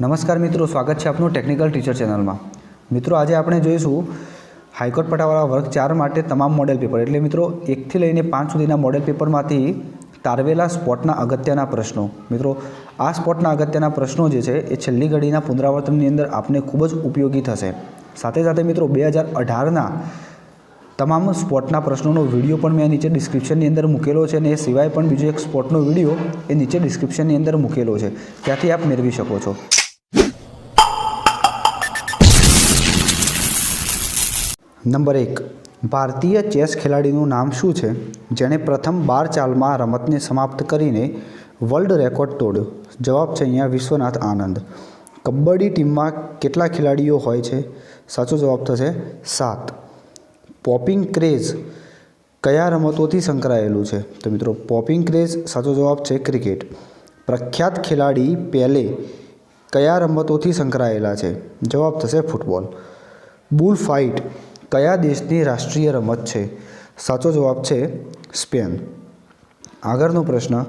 નમસ્કાર મિત્રો, સ્વાગત છે આપનું ટેકનિકલ ટીચર ચેનલમાં મિત્રો, આજે આપણે જોઈશું હાઈકોર્ટ પટાવાળા વર્ગ ચાર માટે તમામ મોડેલ પેપર એટલે મિત્રો, એકથી લઈને પાંચ સુધીના મોડેલ પેપરમાંથી તારવેલા સ્પોટના અગત્યના પ્રશ્નો. મિત્રો, આ સ્પોટના અગત્યના પ્રશ્નો જે છે, એ છેલ્લી ઘડીના પુનરાવર્તનની અંદર આપને ખૂબ જ ઉપયોગી થશે. સાથે સાથે મિત્રો, બે હજાર અઢારના તમામ સ્પોટના પ્રશ્નોનો વીડિયો પણ મેં નીચે ડિસ્ક્રિપ્શનની અંદર મૂકેલો છે અને એ સિવાય પણ બીજો એક સ્પોટનો વીડિયો એ નીચે ડિસ્ક્રિપ્શનની અંદર મૂકેલો છે. ત્યાંથી આપ મેળવી શકો છો. નંબર એક, ભારતીય ચેસ ખેલાડીનું નામ શું છે? જેણે પ્રથમ બાર ચાલમાં રમતને સમાપ્ત કરીને વર્લ્ડ રેકોર્ડ તોડ્યો. જવાબ છે અહીંયા વિશ્વનાથ આનંદ. કબડ્ડી ટીમમાં કેટલા ખેલાડીઓ હોય છે? સાચો જવાબ થશે સાત. પોપિંગ ક્રેઝ કયા રમતોથી સંકળાયેલું છે? તો મિત્રો, પોપિંગ ક્રેઝ સાચો જવાબ છે ક્રિકેટ. પ્રખ્યાત ખેલાડી પેલે કયા રમતોથી સંકળાયેલા છે? જવાબ થશે ફૂટબોલ. બુલ ફાઇટ કયા દેશની રાષ્ટ્રીય રમત છે? સાચો જવાબ છે સ્પેન. આગળનો પ્રશ્ન,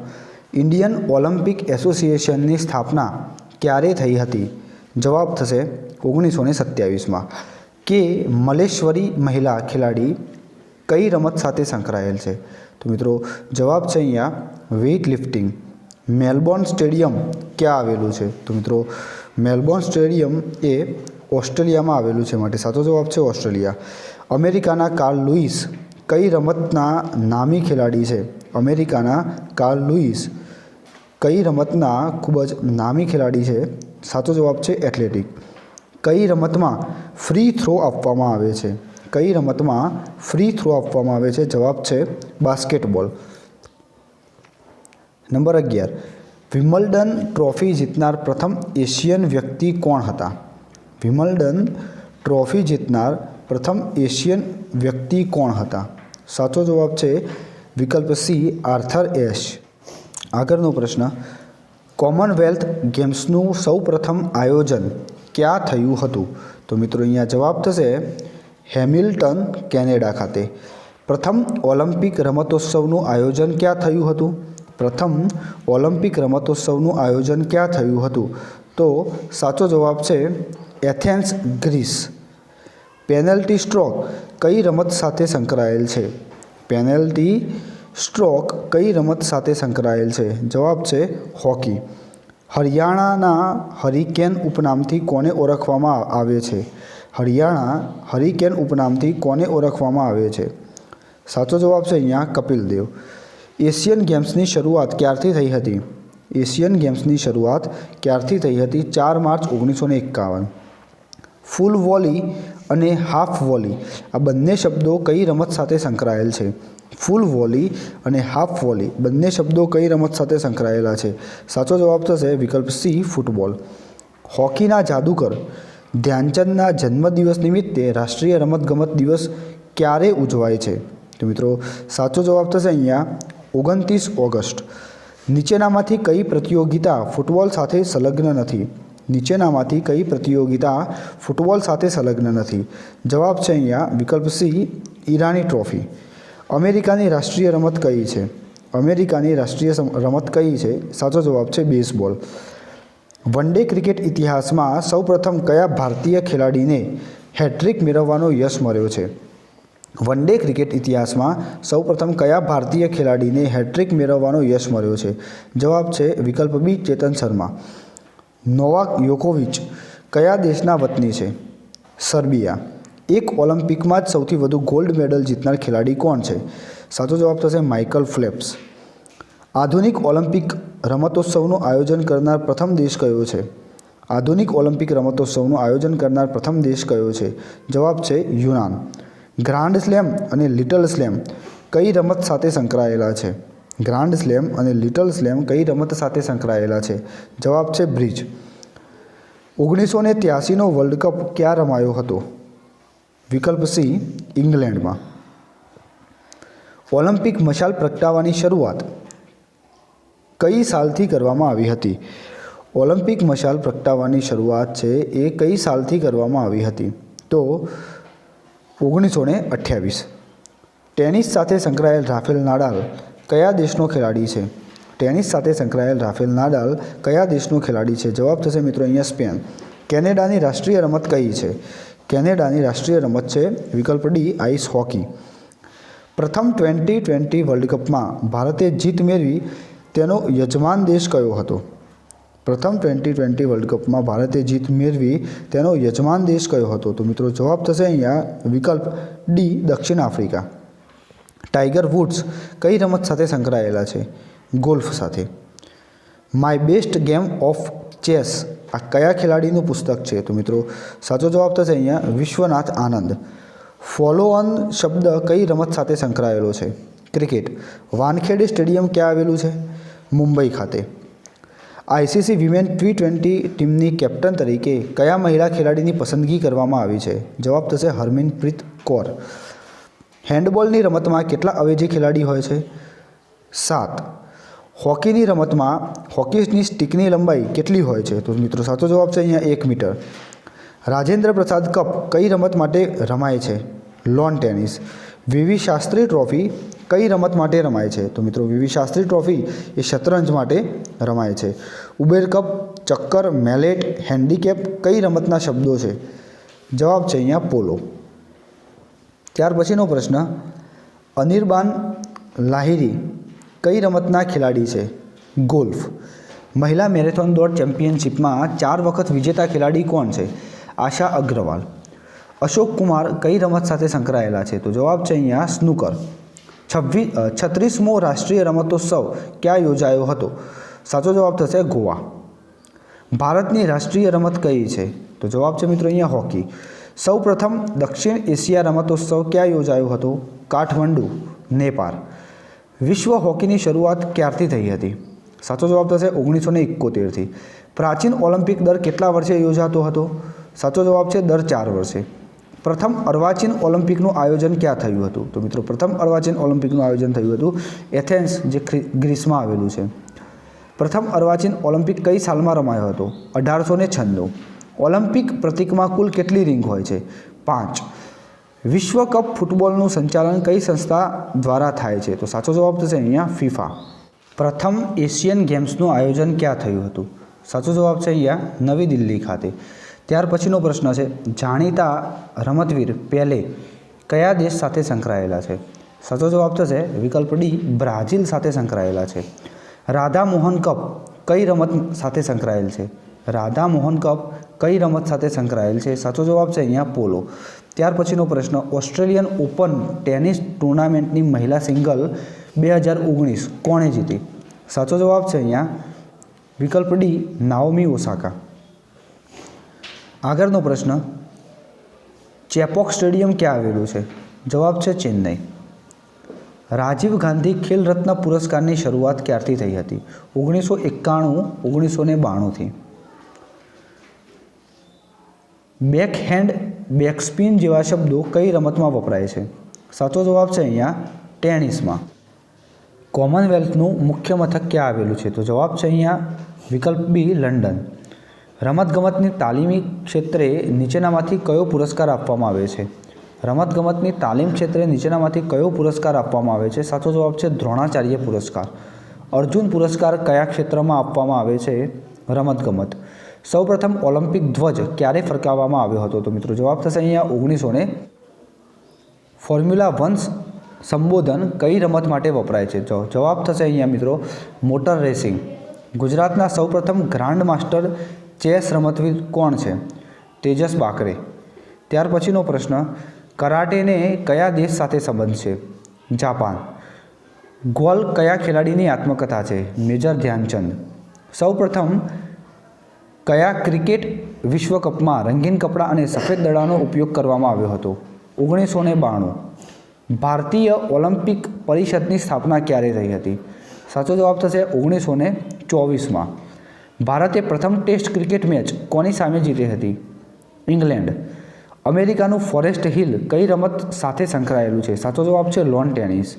ઇન્ડિયન ઓલિમ્પિક એસોસિએશનની સ્થાપના ક્યારે થઈ હતી? જવાબ થશે ઓગણીસો ને સત્યાવીસમાં. કે મલેશ્વરી મહિલા ખેલાડી કઈ રમત સાથે સંકળાયેલ છે? તો મિત્રો, જવાબ છે અહીંયા વેઇટ લિફ્ટિંગ મેલબોર્ન સ્ટેડિયમ ક્યાં આવેલું છે? તો મિત્રો, મેલબોર્ન સ્ટેડિયમ એ ઓસ્ટ્રેલિયામાં આવેલું છે માટે સાચો જવાબ છે ઓસ્ટ્રેલિયા. અમેરિકાના કાર્લ લુઈસ કઈ રમતના નામી ખેલાડી છે? અમેરિકાના કાર્લ લુઈસ કઈ રમતના ખૂબ જ નામી ખેલાડી છે? સાચો જવાબ છે એથ્લેટિક. કઈ રમતમાં ફ્રી થ્રો આપવામાં આવે છે? કઈ રમતમાં ફ્રી થ્રો આપવામાં આવે છે? જવાબ છે બાસ્કેટબોલ. નંબર અગિયાર. વિમલ્ડન ટ્રોફી જીતનાર પ્રથમ એશિયન વ્યક્તિ કોણ હતા? વિમલ્ડન ટ્રોફી જીતનાર પ્રથમ એશિયન વ્યક્તિ કોણ હતા? સાચો જવાબ છે વિકલ્પ સી આર્થર એશ. આગળનો પ્રશ્ન, કોમનવેલ્થ ગેમ્સનું સૌ પ્રથમ આયોજન ક્યાં થયું હતું? તો મિત્રો અહીંયા જવાબ થશે હેમિલ્ટન, કેનેડા ખાતે. પ્રથમ ઓલિમ્પિક રમતોત્સવનું આયોજન ક્યાં થયું હતું? પ્રથમ ઓલિમ્પિક રમતોત્સવનું આયોજન ક્યાં થયું હતું? તો સાચો જવાબ છે એથેન્સ, ગ્રીસ. પેનલ્ટી સ્ટ્રોક કઈ રમત સાથે સંકળાયેલ છે? પેનલ્ટી સ્ટ્રોક કઈ રમત સાથે સંકળાયેલ છે? જવાબ છે હોકી. હરિયાણાના હરિકેન ઉપનામથી કોને ઓળખવામાં આવે છે? હરિયાણા હરિકેન ઉપનામથી કોને ઓળખવામાં આવે છે? સાચો જવાબ છે અહીંયા કપિલ દેવ. એશિયન ગેમ્સની શરૂઆત ક્યારથી થઈ હતી? એશિયન ગેમ્સની શરૂઆત ક્યારથી થઈ હતી? ચાર માર્ચ ઓગણીસો ને એકાવન. ફૂલ વોલી અને હાફ વોલી. આ બંને શબ્દો કઈ રમત સાથે સંકળાયેલ છે? ફૂલ વોલી અને હાફ વોલી. બંને શબ્દો કઈ રમત સાથે સંકળાયેલા છે? સાચો જવાબ થશે વિકલ્પ સી, ફૂટબોલ. હોકીના જાદુકર ધ્યાનચંદના જન્મદિવસ નિમિત્તે રાષ્ટ્રીય રમતગમત દિવસ ક્યારે ઉજવાય છે? તો મિત્રો, સાચો જવાબ થશે અહીંયા ઓગણત્રીસ ઓગસ્ટ. નીચેનામાંથી કઈ પ્રતિયોગિતા ફૂટબોલ સાથે સંલગ્ન નથી? નીચેનામાંથી કઈ પ્રતિયોગિતા ફૂટબોલ સાથે સંલગ્ન નથી? જવાબ છે અહીંયા વિકલ્પ સી, ઈરાની ટ્રોફી. અમેરિકાની રાષ્ટ્રીય રમત કઈ છે? અમેરિકાની રાષ્ટ્રીય રમત કઈ છે? સાચો જવાબ છે બેઝબોલ. વન ડે ક્રિકેટ ઇતિહાસમાં સૌપ્રથમ કયા ભારતીય ખેલાડીને હેટ્રિક મેળવવાનો યશ મળ્યો છે? વન ડે ક્રિકેટ ઇતિહાસમાં સૌપ્રથમ કયા ભારતીય ખેલાડીને હેટ્રિક મેળવવાનો યશ મળ્યો છે? જવાબ છે વિકલ્પ બી, ચેતન શર્મા. નોવાક યોકોવિચ કયા દેશના વતની છે? સર્બિયા. એક ઓલિમ્પિકમાં જ સૌથી વધુ ગોલ્ડ મેડલ જીતનાર ખેલાડી કોણ છે? સાચો જવાબ થશે માઇકલ ફ્લેપ્સ. આધુનિક ઓલિમ્પિક રમતોત્સવનું આયોજન કરનાર પ્રથમ દેશ કયો છે? આધુનિક ઓલિમ્પિક રમતોત્સવનું આયોજન કરનાર પ્રથમ દેશ કયો છે? જવાબ છે યુનાન. ગ્રાન્ડ સ્લેમ અને લિટલ સ્લેમ કઈ રમત સાથે સંકળાયેલા છે? ગ્રાન્ડ સ્લેમ અને લિટલ સ્લેમ કઈ રમત સાથે સંકળાયેલા છે? જવાબ છે બ્રિજ. ઓગણીસો ને ત્યાસીનો વર્લ્ડ કપ ક્યાં રમાયો હતો? વિકલ્પ સી, ઇંગ્લેન્ડમાં. ઓલિમ્પિક મશાલ પ્રગટાવવાની શરૂઆત કઈ સાલથી કરવામાં આવી હતી? ઓલિમ્પિક મશાલ પ્રગટાવવાની શરૂઆત છે એ કઈ સાલથી કરવામાં આવી હતી? તો ઓગણીસો ને અઠ્યાવીસ. ટેનિસ સાથે સંકળાયેલ રાફેલ નાડાલ કયા દેશનો ખેલાડી છે? ટેનિસ સાથે સંકળાયેલ રાફેલ નાડાલ કયા દેશનો ખેલાડી છે? જવાબ થશે મિત્રો અહીંયા સ્પેન. કેનેડાની રાષ્ટ્રીય રમત કઈ છે? કેનેડાની રાષ્ટ્રીય રમત છે વિકલ્પ ડી, આઈસ હોકી. પ્રથમ ટ્વેન્ટી ટ્વેન્ટી વર્લ્ડ કપમાં ભારતે જીત મેળવી તેનો યજમાન દેશ કયો હતો? પ્રથમ ટ્વેન્ટી ટ્વેન્ટી વર્લ્ડ કપમાં ભારતે જીત મેળવી તેનો યજમાન દેશ કયો હતો? તો મિત્રો જવાબ થશે અહીંયા વિકલ્પ ડી, દક્ષિણ આફ્રિકા. ટાઈગર વુડ્સ કઈ રમત સાથે સંકળાયેલા છે? ગોલ્ફ સાથે. My best game of chess. આ કયા ખેલાડીનું પુસ્તક છે? તો મિત્રો, સાચો જવાબ થશે અહીંયા વિશ્વનાથ આનંદ. ફોલો ઓન શબ્દ કઈ રમત સાથે સંકળાયેલો છે? ક્રિકેટ. વાનખેડે સ્ટેડિયમ ક્યાં આવેલું છે? મુંબઈ ખાતે. આઈસીસી વિમેન ટી ટ્વેન્ટી ટીમની કેપ્ટન તરીકે કયા મહિલા ખેલાડીની પસંદગી કરવામાં આવી છે? જવાબ થશે હરમિનપ્રીત કૌર. હેન્ડબોલની રમતમાં કેટલા અવેજી ખેલાડી હોય છે? સાત. હોકીની રમતમાં હોકીની સ્ટિકની લંબાઈ કેટલી હોય છે? તો મિત્રો સાચો જવાબ છે અહીંયા એક મીટર. રાજેન્દ્ર પ્રસાદ કપ કઈ રમત માટે રમાય છે? Lawn tennis. VV Shastri trophy કઈ રમત માટે રમાય છે? તો મિત્રો વીવી શાસ્ત્રી ટ્રોફી એ શતરંજ માટે રમાય છે. ઉબેર કપ, ચક્કર, મેલેટ, હેન્ડીકેપ કઈ રમતના શબ્દો છે? જવાબ છે અહીંયા પોલો. ત્યાર પછીનો પ્રશ્ન, અનિર્બાન લાહિરી કઈ રમતના ખેલાડી છે? ગોલ્ફ. મહિલા મેરેથોન દોડ ચેમ્પિયનશિપમાં ચાર વખત વિજેતા ખેલાડી કોણ છે? આશા અગ્રવાલ. અશોક કુમાર કઈ રમત સાથે સંકળાયેલા છે? તો જવાબ છે અહીંયા સ્નૂકર. છવ્વીસ છત્રીસમો રાષ્ટ્રીય રમતોત્સવ ક્યાં યોજાયો હતો? સાચો જવાબ થશે ગોવા. ભારતની રાષ્ટ્રીય રમત કઈ છે? તો જવાબ છે મિત્રો અહીંયા હોકી. સૌ પ્રથમ દક્ષિણ એશિયા રમતોત્સવ ક્યાં યોજાયો હતો? કાઠમંડુ, નેપાળ. વિશ્વ હોકીની શરૂઆત ક્યારથી થઈ હતી? સાચો જવાબ થશે ઓગણીસો ને એકોતેરથી. પ્રાચીન ઓલિમ્પિક દર કેટલા વર્ષે યોજાતો હતો? સાચો જવાબ છે દર ચાર વર્ષે. પ્રથમ અર્વાચીન ઓલિમ્પિકનું આયોજન ક્યાં થયું હતું? તો મિત્રો, પ્રથમ અર્વાચીન ઓલિમ્પિકનું આયોજન થયું હતું એથેન્સ, જે ગ્રીસમાં આવેલું છે. પ્રથમ અર્વાચીન ઓલિમ્પિક કઈ સાલમાં રમાયો હતો? અઢારસો ને છન્નું. ઓલિમ્પિક પ્રતિકમાં કુલ કેટલી રિંગ હોય છે? પાંચ. વિશ્વ કપ ફૂટબોલનું સંચાલન કઈ સંસ્થા દ્વારા થાય છે? તો સાચો જવાબ થશે અહીંયા ફિફા. પ્રથમ એશિયન ગેમ્સનું આયોજન ક્યાં થયું હતું? સાચો જવાબ છે અહીંયા નવી દિલ્હી ખાતે. ત્યાર પછીનો પ્રશ્ન છે, જાણીતા રમતવીર પેલે કયા દેશ સાથે સંકળાયેલા છે? સાચો જવાબ થશે, વિકલ્પ ડી, બ્રાઝિલ સાથે સંકળાયેલા છે. રાધા મોહન કપ કઈ રમત સાથે સંકળાયેલ છે? રાધા મોહન કપ કઈ રમત સાથે સંકળાયેલ છે સાચો જવાબ છે અહીંયા પોલો. ત્યાર પછીનો પ્રશ્ન, ઓસ્ટ્રેલિયન ઓપન ટેનિસ ટુર્નામેન્ટની મહિલા સિંગલ બે હજાર ઓગણીસ કોણે જીતી? સાચો જવાબ છે અહીંયા વિકલ્પ ડી, નાઓમી ઓસાકા. આગળનો પ્રશ્ન, ચેપોક સ્ટેડિયમ ક્યાં આવેલું છે? જવાબ છે ચેન્નઈ. રાજીવ ગાંધી ખેલ રત્ન પુરસ્કારની શરૂઆત ક્યારથી થઈ હતી? ઓગણીસો એકાણું, ઓગણીસો ને બાણુંથી. બેક હેન્ડ બેકસ્પિન જેવા શબ્દો કઈ રમતમાં વપરાય છે? સાચો જવાબ છે અહીંયા ટેનિસમાં. કોમનવેલ્થનું મુખ્ય મથક ક્યાં આવેલું છે? તો જવાબ છે અહીંયા વિકલ્પ બી લંડન. રમતગમતની તાલીમી ક્ષેત્રે નીચેનામાંથી કયો પુરસ્કાર આપવામાં આવે છે? રમતગમતની તાલીમ ક્ષેત્રે નીચેનામાંથી કયો પુરસ્કાર આપવામાં આવે છે? સાચો જવાબ છે દ્રોણાચાર્ય પુરસ્કાર. અર્જુન પુરસ્કાર કયા ક્ષેત્રમાં આપવામાં આવે છે? રમતગમત. સૌપ્રથમ ઓલિમ્પિક ધ્વજ ક્યારે ફરકાવવામાં આવ્યો હતો? તો મિત્રો જવાબ થશે અહીંયા ઓગણીસો ને ફોર્મ્યુલા વન્સ સંબોધન કઈ રમત માટે વપરાય છે? જવાબ થશે અહીંયા મિત્રો મોટર રેસિંગ. ગુજરાતના સૌપ્રથમ ગ્રાન્ડ માસ્ટર ચેસ રમતવીર કોણ છે? તેજસ બાકરે. ત્યાર પછીનો પ્રશ્ન, કરાટેને કયા દેશ સાથે સંબંધ છે? જાપાન. ગોલ કયા ખેલાડીની આત્મકથા છે? મેજર ધ્યાનચંદ. સૌપ્રથમ કયા ક્રિકેટ વિશ્વકપમાં રંગીન કપડાં અને સફેદ દડાનો ઉપયોગ કરવામાં આવ્યો હતો? ઓગણીસો ને બાણું. ભારતીય ઓલિમ્પિક પરિષદની સ્થાપના ક્યારે થઈ હતી? સાચો જવાબ થશે ઓગણીસો ને ચોવીસમાં. ભારતે પ્રથમ ટેસ્ટ ક્રિકેટ મેચ કોની સામે જીતી હતી? ઇંગ્લેન્ડ. અમેરિકાનું ફોરેસ્ટ હિલ કઈ રમત સાથે સંકળાયેલું છે? સાચો જવાબ છે લોન ટેનિસ.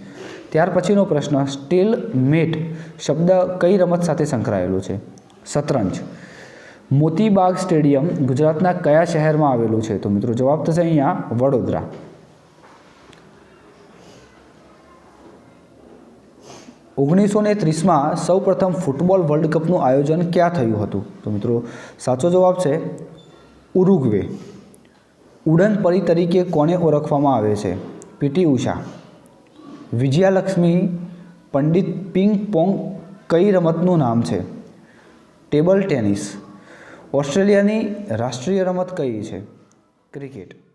ત્યાર પછીનો પ્રશ્ન, સ્ટીલ મેટ શબ્દ કઈ રમત સાથે સંકળાયેલું છે? શતરંજ. મોતીબાગ સ્ટેડિયમ ગુજરાતના કયા શહેરમાં આવેલું છે? તો મિત્રો જવાબ થશે અહીંયા વડોદરા. ઓગણીસો ને ત્રીસમાં સૌપ્રથમ ફૂટબોલ વર્લ્ડ કપનું આયોજન ક્યાં થયું હતું? તો મિત્રો સાચો જવાબ છે ઉરુગ્વે. ઉડન પરી તરીકે કોને ઓળખવામાં આવે છે? PT Usha. Vijayalakshmi Pandit ping pong કઈ રમતનું નામ છે? Table tennis. ઓસ્ટ્રેલિયાની રાષ્ટ્રીય રમત કઈ છે? ક્રિકેટ.